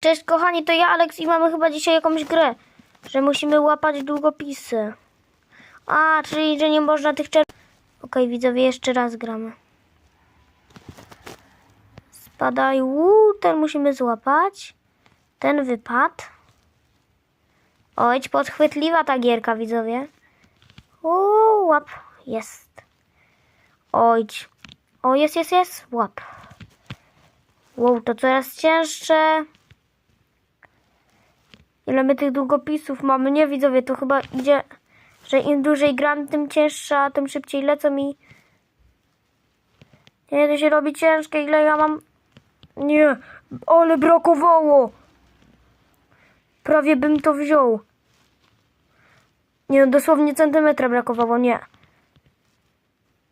Cześć kochani, to ja Alex i mamy chyba dzisiaj jakąś grę, że musimy łapać długopisy. A, czyli że nie można tych czerw... Okej, widzowie, jeszcze raz gramy. Spadaj, uuu, ten musimy złapać. Ten wypadł. Oj, podchwytliwa ta gierka, widzowie. Uuu, łap, jest. Oj, o, jest, jest, jest, łap. Wow, to coraz cięższe. Ile my tych długopisów mamy? Nie widzowie, to chyba idzie, że im dłużej gram, tym cięższa, tym szybciej lecą mi. Nie, to się robi ciężkie. Ile ja mam? Nie, ale brakowało. Prawie bym to wziął. Nie, dosłownie centymetra brakowało, nie.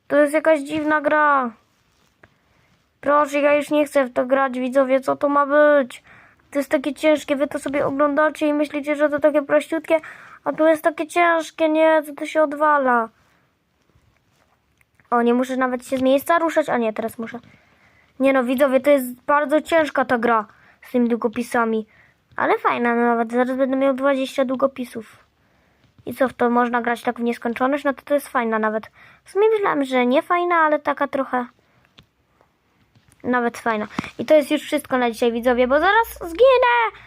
To jest jakaś dziwna gra. Proszę, ja już nie chcę w to grać, widzowie, co to ma być? To jest takie ciężkie, wy to sobie oglądacie i myślicie, że to takie prościutkie, a to jest takie ciężkie, nie, co to się odwala. O, nie muszę nawet się z miejsca ruszać, a nie, teraz muszę. Nie no, widzowie, to jest bardzo ciężka ta gra z tymi długopisami. Ale fajna no, nawet, zaraz będę miał 20 długopisów. I co, w to można grać tak w nieskończoność? No to to jest fajna nawet. W sumie myślałem, że nie fajna, ale taka trochę... Nawet fajna. I to jest już wszystko na dzisiaj, widzowie, bo zaraz zginę!